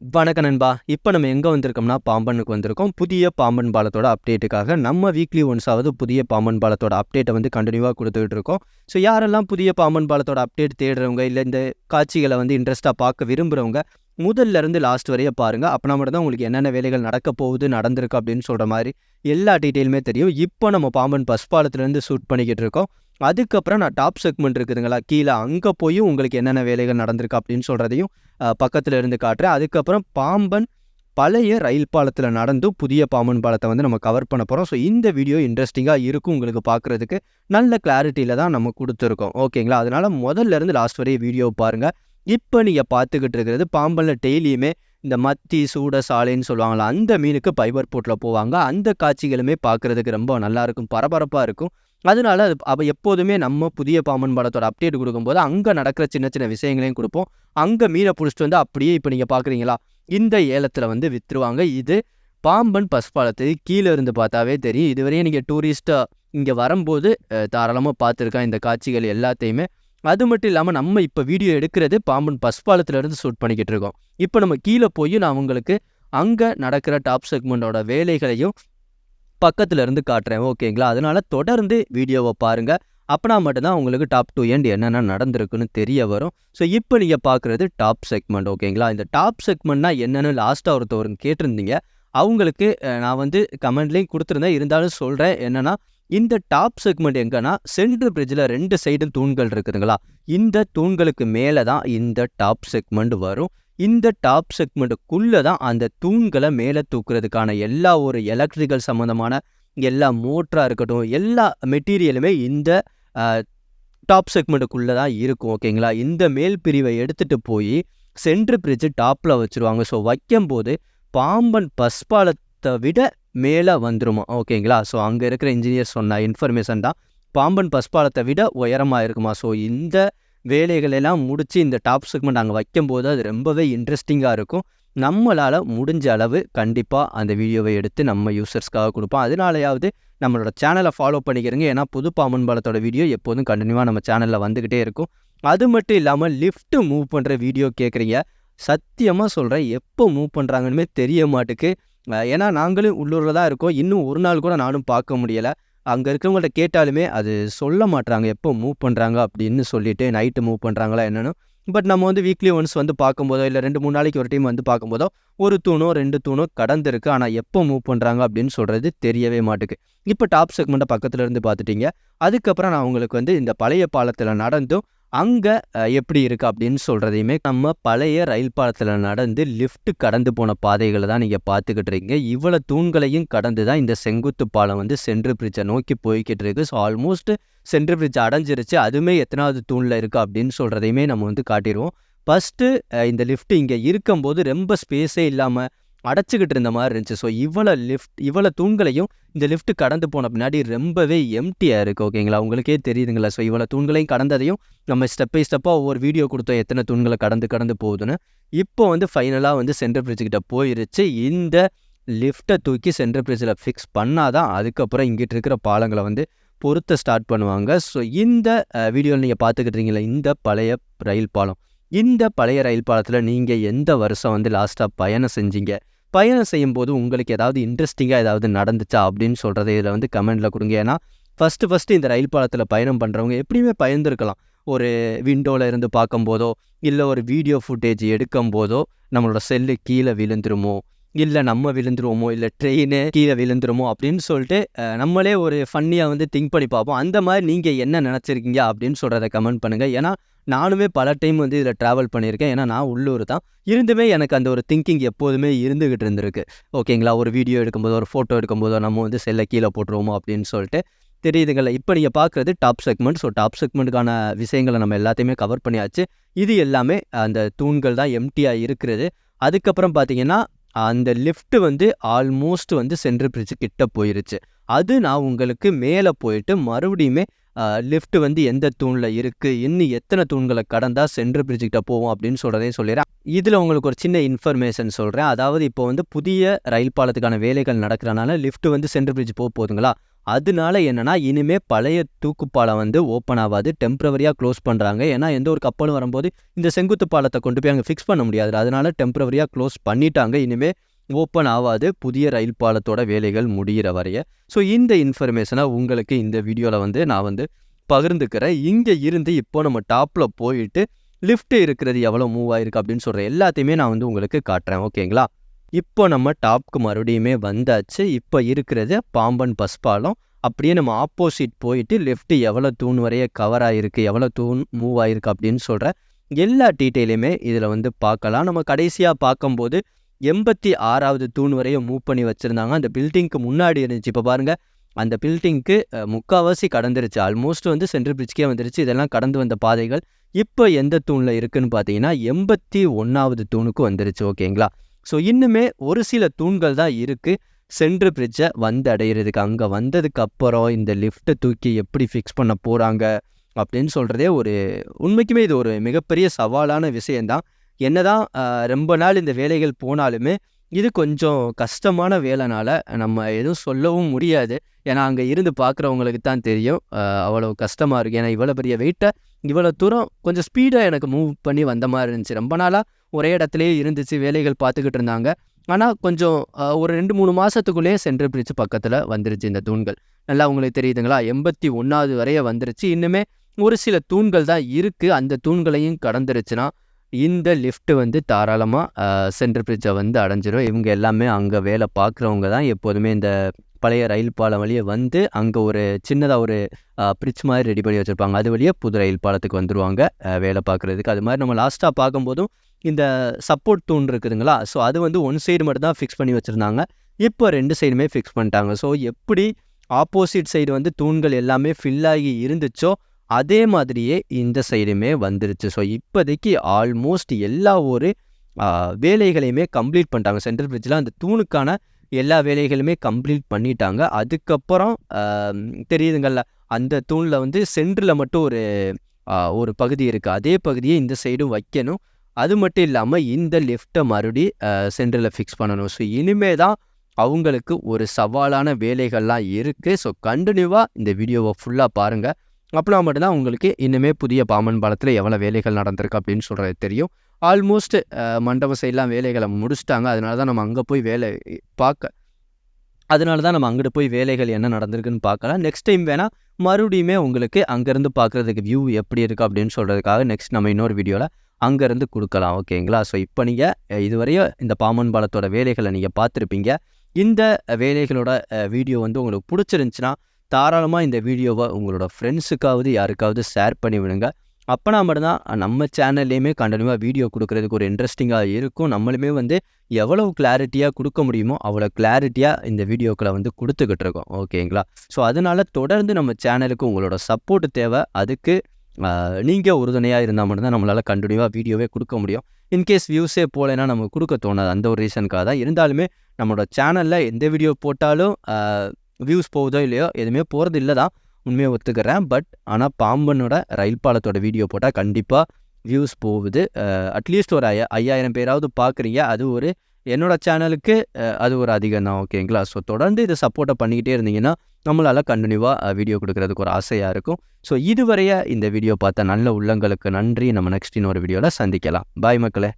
வணக்கம் நண்பா. இப்போ நம்ம எங்கே வந்திருக்கோம்னா பாம்பனுக்கு வந்திருக்கோம். புதிய பாம்பன் பாலத்தோட அப்டேட்டுக்காக நம்ம வீக்லி ஒன்ஸாவது புதிய பாம்பன் பாலத்தோட அப்டேட்டை வந்து கண்டினியூவாக கொடுத்துக்கிட்டு இருக்கோம். ஸோ யாரெல்லாம் புதிய பாம்பன் பாலத்தோட அப்டேட் தேடுறவங்க இல்லை இந்த காட்சிகளை வந்து இன்ட்ரெஸ்ட்டாக பார்க்க விரும்புகிறவங்க முதல்ல இருந்து லாஸ்ட் வரைய பாருங்கள் அப்போனா மட்டும் தான் உங்களுக்கு என்னென்ன வேலைகள் நடக்க போகுது நடந்திருக்கு அப்படின்னு சொல்கிற மாதிரி எல்லா டீட்டெயிலுமே தெரியும். இப்போ நம்ம பாம்பன் பஸ் பாலத்துலேருந்து ஷூட் பண்ணிக்கிட்டு இருக்கோம். அதுக்கப்புறம் நான் டாப் செக்மெண்ட் இருக்குதுங்களா? கீழே அங்கே போய் உங்களுக்கு என்னென்ன வேலைகள் நடந்திருக்கு அப்படின்னு சொல்கிறதையும் பக்கத்தில் இருந்து காட்டுறேன். அதுக்கப்புறம் பாம்பன் பழைய ரயில் பாலத்தில் நடந்து புதிய பாம்பன் பாலத்தை வந்து நம்ம கவர் பண்ண போகிறோம் ஸோ இந்த வீடியோ இன்ட்ரெஸ்டிங்காக இருக்கும் உங்களுக்கு பார்க்குறதுக்கு நல்ல கிளாரிட்டியில் தான் நம்ம கொடுத்துருக்கோம். ஓகேங்களா? அதனால் முதல்ல இருந்து லாஸ்ட் வரைய வீடியோ பாருங்கள் இப்போ நீங்கள் பார்த்துக்கிட்டு இருக்கிறது பாம்பனில் டெய்லியுமே இந்த மத்தி சூட சாலைன்னு சொல்லுவாங்களா அந்த மீனுக்கு பைபர் போட்டில் போவாங்க. அந்த காட்சிகளுமே பார்க்குறதுக்கு ரொம்ப நல்லாயிருக்கும் பரபரப்பாக இருக்கும். அதனால அது அவ எப்போதுமே நம்ம புதிய பாம்பன் படத்தோட அப்டேட் கொடுக்கும்போது அங்கே நடக்கிற சின்ன சின்ன விஷயங்களையும் கொடுப்போம். அங்கே மீனை பிடிச்சிட்டு வந்து அப்படியே இப்போ நீங்கள் பார்க்குறீங்களா இந்த ஏலத்தில் வந்து விற்றுருவாங்க இது பாம்பன் பஸ் பாலத்துக்கு கீழே இருந்து பார்த்தாவே தெரியும். இதுவரையும் நீங்கள் டூரிஸ்ட்டாக இங்கே வரும்போது தாராளமாக பார்த்துருக்கேன் இந்த காட்சிகள் எல்லாத்தையுமே. அது மட்டும் இல்லாமல் நம்ம இப்போ வீடியோ எடுக்கிறது பாம்பன் பஸ் பாலத்துலேருந்து ஷூட் பண்ணிக்கிட்டு இருக்கோம். இப்போ நம்ம கீழே போய் நான் உங்களுக்கு அங்கே நடக்கிற டாப் செக்மெண்ட்டோட வேலைகளையும் பக்கத்துல இருந்து காட்டுறேன் ஓகேங்களா? அதனால தொடர்ந்து வீடியோவை பாருங்க. அப்பனா மட்டும்தான் உங்களுக்கு டாப் டூ எண்ட் என்னென்ன நடந்திருக்குன்னு தெரிய வரும். ஸோ இப்போ நீங்கள் பார்க்குறது டாப் செக்மெண்ட் ஓகேங்களா? இந்த டாப் செக்மெண்ட்னா என்னென்னு லாஸ்ட்டாக ஒருத்தவருங்க கேட்டிருந்தீங்க. அவங்களுக்கு நான் வந்து கமெண்ட்லேயும் கொடுத்துருந்தேன். இருந்தாலும் சொல்கிறேன் என்னென்னா இந்த டாப் செக்மெண்ட் எங்கன்னா சென்ட்ரு பிரிட்ஜில் ரெண்டு சைடும் தூண்கள் இருக்குதுங்களா? இந்த தூண்களுக்கு மேலே தான் இந்த டாப் செக்மெண்ட் வரும். இந்த டாப் செக்மெண்ட்டுக்குள்ளே தான் அந்த தூண்களை மேலே தூக்குறதுக்கான எல்லா ஒரு எலக்ட்ரிக்கல் சம்மந்தமான எல்லா மோட்டராக இருக்கட்டும் எல்லா மெட்டீரியலுமே இந்த டாப் செக்மெண்ட்டுக்குள்ளே தான் இருக்கும் ஓகேங்களா இந்த மேல் பிரிவை எடுத்துகிட்டு போய் சென்ட்ரு பிரிட்ஜு டாப்பில் வச்சுருவாங்க. ஸோ வைக்கும்போது பாம்பன் பஸ் பாலத்தை விட மேலே வந்துருமா ஓகேங்களா ஸோ அங்கே இருக்கிற இன்ஜினியர் சொன்ன இன்ஃபர்மேஷன் தான் பாம்பன் பஸ் பாலத்தை விட உயரமாக இருக்குமா? ஸோ இந்த வேலைகள் எல்லாம் முடித்து இந்த டாப் செக்மெண்ட் அங்கே வைக்கும்போது அது ரொம்பவே இன்ட்ரெஸ்டிங்காக இருக்கும். நம்மளால் முடிஞ்ச அளவு கண்டிப்பாக அந்த வீடியோவை எடுத்து நம்ம யூசர்ஸ்க்காக கொடுப்போம். அதனாலயாவது நம்மளோட சேனலை ஃபாலோ பண்ணிக்கிறங்க. ஏன்னா புது பாமன் பாலத்தோட வீடியோ எப்போதும் கண்டினியூவாக நம்ம சேனலில் வந்துக்கிட்டே இருக்கும். அது மட்டும் இல்லாமல் லிஃப்ட்டு மூவ் பண்ணுற வீடியோ கேட்குறீங்க சத்தியமாக சொல்கிறேன் எப்போ மூவ் பண்ணுறாங்கன்னு தெரிய மாட்டுக்கு. ஏன்னா நாங்களும் உள்ளூரில் தான் இருக்கோம். இன்னும் ஒரு நாள் கூட நானும் பார்க்க முடியலை. அங்கே இருக்கிறவங்கள்ட்ட கேட்டாலுமே அது சொல்ல மாட்றாங்க. எப்போ மூவ் பண்ணுறாங்க அப்படின்னு சொல்லிட்டு நைட்டு மூவ் பண்ணுறாங்களா என்னென்னு. பட் நம்ம வந்து வீக்லி ஒன்ஸ் வந்து பார்க்கும்போதோ இல்லை ரெண்டு மூணு நாளைக்கு ஒரு டைம் வந்து பார்க்கும்போதோ ஒரு தூணோ ரெண்டு தூணோ கடந்திருக்கு. ஆனால் எப்போ மூவ் பண்ணுறாங்க அப்படின்னு சொல்கிறது தெரியவே மாட்டுக்கு. இப்போ டாப் செக்மெண்ட்டை பக்கத்தில் இருந்து பார்த்துட்டிங்க. அதுக்கப்புறம் நான் உங்களுக்கு வந்து இந்த பழைய பாலத்தில் நடந்தும் அங்கே எப்படி இருக்குது அப்படின்னு சொல்கிறதையுமே நம்ம பழைய ரயில் பாலத்தில் நடந்து லிஃப்ட் கடந்து போன பாதைகளை தான் நீங்கள் பார்த்துக்கிட்டு இருக்கீங்க. இவ்வளோ தூண்களையும் கடந்து தான் இந்த செங்குத்து பாலம் வந்து சென்ட்ரு பிரிட்ஜை நோக்கி போய்கிட்டு இருக்கு. ஸோ ஆல்மோஸ்ட் சென்ட்ரு பிரிட்ஜ் அடைஞ்சிருச்சு. அதுவுமே எத்தனாவது தூணில் இருக்குது அப்படின்னு சொல்கிறதையுமே நம்ம வந்து காட்டிடுவோம். ஃபஸ்ட்டு இந்த லிஃப்ட் இங்கே இருக்கும்போது ரொம்ப ஸ்பேஸே இல்லாமல் அடைச்சிக்கிட்டு இருந்த மாதிரி இருந்துச்சு. ஸோ இவ்வளோ லிஃப்ட் இவ்வளோ தூண்களையும் இந்த லிஃப்ட் கடந்து போன பின்னாடி ரொம்பவே எம்டியாக இருக்குது ஓகேங்களா உங்களுக்கே தெரியுதுங்களா? ஸோ இவ்வளோ தூண்களையும் கடந்ததையும் நம்ம ஸ்டெப் பை ஸ்டெப்பாக ஒவ்வொரு வீடியோ கொடுத்தோம் எத்தனை தூண்களை கடந்து கடந்து போகுதுன்னு. இப்போ வந்து ஃபைனலாக வந்து சென்ட்ரல் பிரிட்ஜ் கிட்ட போயிருச்சு. இந்த லிஃப்ட்டை தூக்கி சென்ட்ரல் பிரிட்ஜில் ஃபிக்ஸ் பண்ணாதான் அதுக்கப்புறம் இங்கிட்டு இருக்கிற பாலங்களை வந்து பொருத்த ஸ்டார்ட் பண்ணுவாங்க. ஸோ இந்த வீடியோவில் நீங்கள் பார்த்துக்கிட்டு இருக்கீங்களா இந்த பழைய ரயில் பாலம். இந்த பழைய ரயில் பாலத்தில் நீங்கள் எந்த வருஷம் வந்து லாஸ்ட்டாக பயணம் செஞ்சீங்க? பயணம் செய்யும்போது உங்களுக்கு ஏதாவது இன்ட்ரெஸ்டிங்காக ஏதாவது நடந்துச்சா? அப்படின்னு சொல்கிறத இதில் வந்து கமெண்டில் கொடுங்க. ஏன்னா ஃபஸ்ட்டு ஃபஸ்ட்டு இந்த ரயில் பாலத்தில் பயணம் பண்ணுறவங்க எப்படியுமே பயந்துருக்கலாம். ஒரு விண்டோவில் இருந்து பார்க்கும்போதோ இல்லை ஒரு வீடியோ ஃபுட்டேஜ் எடுக்கும் போதோ நம்மளோட செல்லு கீழே விழுந்துருமோ? இல்லை நம்ம விழுந்துருவோமோ இல்லை ட்ரெயினு கீழே விழுந்துருமோ அப்படின்னு சொல்லிட்டு நம்மளே ஒரு ஃபன்னியாக வந்து திங்க் பண்ணி பார்ப்போம். அந்த மாதிரி நீங்கள் என்ன நினச்சிருக்கீங்க அப்படின்னு சொல்கிறத கமெண்ட் பண்ணுங்கள் ஏன்னா நானுமே பல டைம் வந்து இதில் ட்ராவல் பண்ணியிருக்கேன். ஏன்னா நான் உள்ளூர் தான். இருந்துமே எனக்கு அந்த ஒரு திங்கிங் எப்போதுமே இருந்துகிட்டு இருந்திருக்கு. ஓகேங்களா? ஒரு வீடியோ எடுக்கும்போதோ ஒரு ஃபோட்டோ எடுக்கும்போதோ நம்ம வந்து செல்லை கீழே போட்டுருவோமோ அப்படின்னு சொல்லிட்டு தெரியுதுங்களா இப்போ நீங்கள் பார்க்குறது டாப் செக்மெண்ட் ஸோ டாப் செக்மெண்ட்டுக்கான விஷயங்களை நம்ம எல்லாத்தையுமே கவர் பண்ணியாச்சு. இது எல்லாமே அந்த தூண்கள் தான் எம்டியாக இருக்கிறது. அதுக்கப்புறம் பார்த்தீங்கன்னா அந்த லிஃப்ட் வந்து ஆல்மோஸ்ட் வந்து சென்ட்ரல் பிரிட்ஜ் கிட்ட போயிருச்சு. அது நான் உங்களுக்கு மேலே போயிட்டு மறுபடியுமே லிஃப்ட் வந்து எந்த தூணில் இருக்குது இன்னும் எத்தனை தூண்களை கடந்தா சென்ட்ரல் பிரிட்ஜ் கிட்ட போவோம் அப்படின்னு சொல்கிறதையும் சொல்லிடுறேன். இதில் உங்களுக்கு ஒரு சின்ன இன்ஃபர்மேஷன் சொல்கிறேன் அதாவது இப்போ வந்து புதிய ரயில் பாலத்துக்கான வேலைகள் நடக்கிறனால லிஃப்ட் வந்து சென்ட்ரல் பிரிட்ஜ் போக போதுங்களா? அதனால என்னன்னா இனிமே பழைய தூக்குப்பாலம் வந்து ஓப்பன் ஆகாது டெம்பரவரியாக க்ளோஸ் பண்ணுறாங்க ஏன்னா எந்த ஒரு கப்பலும் வரும்போது இந்த செங்குத்து பாலத்தை கொண்டு போய் அங்கே ஃபிக்ஸ் பண்ண முடியாது. அதனால டெம்பரவரியாக க்ளோஸ் பண்ணிட்டாங்க. இனிமே ஓப்பன் ஆகாது புதிய ரயில் பாலத்தோட வேலைகள் முடிகிற வரைய. ஸோ இந்த இன்ஃபர்மேஷனை உங்களுக்கு இந்த வீடியோவில் வந்து நான் வந்து பகிர்ந்துக்கிறேன். இங்கே இருந்து இப்போ நம்ம டாப்பில் போயிட்டு லிஃப்ட் இருக்கிறது எவ்வளோ மூவ் ஆயிருக்கு அப்படின்னு சொல்கிற எல்லாத்தையுமே நான் வந்து உங்களுக்கு காட்டுறேன். ஓகேங்களா இப்போ நம்ம டாப்க்கு மறுபடியுமே வந்தாச்சு. இப்போ இருக்கிறது பாம்பன் பஸ் பாலம் அப்படியே நம்ம ஆப்போசிட் போயிட்டு லெஃப்ட் எவ்வளோ தூண் வரைய கவர் ஆகிருக்கு எவ்வளோ தூண் மூவ் ஆகிருக்கு அப்படின்னு சொல்கிற எல்லா டீட்டெயிலையுமே இதில் வந்து பார்க்கலாம். நம்ம கடைசியாக பார்க்கும்போது எண்பத்தி ஆறாவது தூண் வரைய மூவ் பண்ணி வச்சுருந்தாங்க. அந்த பில்டிங்க்கு முன்னாடி இருந்துச்சு. இப்போ பாருங்கள் அந்த பில்டிங்க்கு முக்கால்வாசி கடந்துருச்சு. ஆல்மோஸ்ட் வந்து சென்ட்ரல் பிரிட்ஜ்கே வந்துருச்சு. இதெல்லாம் கடந்து வந்த பாதைகள் இப்போ எந்த தூணில் இருக்குன்னு பார்த்தீங்கன்னா எண்பத்தி ஒன்றாவது தூணுக்கு வந்துருச்சு. ஓகேங்களா? ஸோ இன்னுமே ஒரு சில தூண்கள் தான் இருக்குது சென்ட்ரு பிரிட்ஜை வந்து அடையிறதுக்கு. அங்கே வந்ததுக்கு அப்புறம் இந்த லிஃப்ட்டை தூக்கி எப்படி ஃபிக்ஸ் பண்ண போகிறாங்க அப்படின்னு சொல்கிறதே ஒரு உண்மைக்குமே இது ஒரு மிகப்பெரிய சவாலான விஷயந்தான் என்னதான் ரொம்ப நாள் இந்த வேலைகள் போனாலுமே இது கொஞ்சம் கஷ்டமான வேலைனால நம்ம எதுவும் சொல்லவும் முடியாது. ஏன்னா அங்கே இருந்து பார்க்குறவங்களுக்கு தான் தெரியும் அவ்வளோ கஷ்டமாக இருக்குது ஏன்னா இவ்வளோ பெரிய வெயிட்டை இவ்வளோ தூரம் கொஞ்சம் ஸ்பீடாக எனக்கு மூவ் பண்ணி வந்த மாதிரி இருந்துச்சு. ரொம்ப நாளாக ஒரே இடத்துலயே இருந்துச்சு வேலைகள் பார்த்துக்கிட்டு இருந்தாங்க. ஆனால் கொஞ்சம் ஒரு ரெண்டு மூணு மாதத்துக்குள்ளேயே சென்ட்ரல் பிரிட்ஜ் பக்கத்தில் வந்துருச்சு இந்த தூண்கள். நல்லா உங்களுக்கு தெரியுதுங்களா? எண்பத்தி ஒன்றாவது வரைய வந்துருச்சு. இன்னுமே ஒரு சில தூண்கள் தான் இருக்குது அந்த தூண்களையும் கடந்துருச்சுன்னா இந்த லிஃப்ட் வந்து தாராளமாக சென்ட்ரல் பிரிட்ஜை வந்து அடைஞ்சிரும். இவங்க எல்லாமே அங்கே வேலை பார்க்குறவங்க தான். எப்போதுமே இந்த பழைய ரயில் பாலம் வழியே வந்து அங்கே ஒரு சின்னதாக ஒரு பிரிட்ஜ் மாதிரி ரெடி பண்ணி வச்சுருப்பாங்க. அது வழியே புது ரயில் பாலத்துக்கு வந்துருவாங்க வேலை பார்க்குறதுக்கு. அது மாதிரி நம்ம லாஸ்ட்டாக பார்க்கும்போதும் இந்த சப்போர்ட் தூண் இருக்குதுங்களா? ஸோ அது வந்து ஒன் சைடு மட்டும் தான் ஃபிக்ஸ் பண்ணி வச்சுருந்தாங்க. இப்போ ரெண்டு சைடுமே ஃபிக்ஸ் பண்ணிட்டாங்க. ஸோ எப்படி ஆப்போசிட் சைடு வந்து தூண்கள் எல்லாமே ஃபில் ஆகி இருந்துச்சோ அதே மாதிரியே இந்த சைடுமே வந்துருச்சு. ஸோ இப்போதைக்கு ஆல்மோஸ்ட் எல்லா ஒரு வேலைகளையுமே கம்ப்ளீட் பண்ணிட்டாங்க. சென்ட்ரல் பிரிட்ஜில் அந்த தூணுக்கான எல்லா வேலைகளுமே கம்ப்ளீட் பண்ணிட்டாங்க. அதுக்கப்புறம் தெரியுதுங்கள்ல அந்த தூணில் வந்து சென்டரில் மட்டும் ஒரு ஒரு பகுதி இருக்குது அதே பகுதியை இந்த சைடும் வைக்கணும். அது மட்டும் இல்லாமல் இந்த லெஃப்ட்டை மறுபடி சென்டரில் ஃபிக்ஸ் பண்ணணும். ஸோ இனிமே தான் அவங்களுக்கு ஒரு சவாலான வேலைகள்லாம் இருக்குது ஸோ கண்டினியூவாக இந்த வீடியோவை ஃபுல்லாக பாருங்கள் அப்படின்னா மட்டும்தான் உங்களுக்கு இன்னுமே புதிய பாம்பன் பாலத்தில் எவ்வளோ வேலைகள் நடந்திருக்கு அப்படின்னு சொல்கிறது தெரியும். ஆல்மோஸ்ட் மண்டப சைட்லாம் வேலைகளை முடிச்சிட்டாங்க. அதனால தான் நம்ம அங்கே போய் வேலை பார்க்க அதனால தான் நம்ம அங்கிட்டு போய் வேலைகள் என்ன நடந்திருக்குன்னு பார்க்கலாம். நெக்ஸ்ட் டைம் வேணால் மறுபடியுமே உங்களுக்கு அங்கேருந்து பார்க்குறதுக்கு வியூ எப்படி இருக்குது அப்படின்னு சொல்கிறதுக்காக நெக்ஸ்ட் நம்ம இன்னொரு வீடியோவில் அங்கேருந்து கொடுக்கலாம் ஓகேங்களா ஸோ இப்போ நீங்கள் இதுவரையும் இந்த பாமன் பாலத்தோட வேலைகளை நீங்கள் பார்த்துருப்பீங்க. இந்த வேலைகளோட வீடியோ வந்து உங்களுக்கு பிடிச்சிருந்துச்சின்னா தாராளமாக இந்த வீடியோவை உங்களோட ஃப்ரெண்ட்ஸுக்காவது யாருக்காவது ஷேர் பண்ணி விடுங்க. அப்போனா மட்டும்தான் நம்ம சேனல்லையுமே கண்டினியூவாக வீடியோ கொடுக்குறதுக்கு ஒரு இன்ட்ரெஸ்டிங்காக இருக்கும். நம்மளுமே வந்து எவ்வளவு கிளாரிட்டியாக கொடுக்க முடியுமோ அவ்வளோ கிளாரிட்டியாக இந்த வீடியோக்களை வந்து கொடுத்துக்கிட்டு இருக்கோம். ஓகேங்களா ஸோ அதனால் தொடர்ந்து நம்ம சேனலுக்கு உங்களோட சப்போர்ட் தேவை. அதுக்கு நீங்கள் உறுதுணையாக இருந்தால் மட்டும்தான் நம்மளால் கண்டினியூவாக வீடியோவே கொடுக்க முடியும். இன்கேஸ் வியூஸே போகலைன்னா நமக்கு கொடுக்க தோணாது. அந்த ஒரு ரீசனுக்காக தான். இருந்தாலுமே நம்மளோட சேனலில் எந்த வீடியோ போட்டாலும் வியூஸ் போகுதோ இல்லையோ எதுவுமே போகிறது இல்லை தான் உண்மையை ஒத்துக்கிறேன். பட் ஆனால் பாம்பனோட ரயில் பாலத்தோட வீடியோ போட்டால் கண்டிப்பாக வியூஸ் போகுது. அட்லீஸ்ட் ஒரு ஐயா ஐயாயிரம் பேராவது பார்க்குறீங்க அது ஒரு என்னோடய சேனலுக்கு அது ஒரு அதிகம் தான். ஓகேங்களா ஸோ தொடர்ந்து இதை சப்போர்ட்டை பண்ணிக்கிட்டே இருந்தீங்கன்னா நம்மளால் கண்டினியூவாக வீடியோ கொடுக்குறதுக்கு ஒரு ஆசையாக இருக்கும். ஸோ இதுவரைய இந்த வீடியோ பார்த்த நல்ல உள்ளங்களுக்கு நன்றி. நம்ம நெக்ஸ்ட் இன்னொரு வீடியோவில் சந்திக்கலாம். பாய் மக்களே.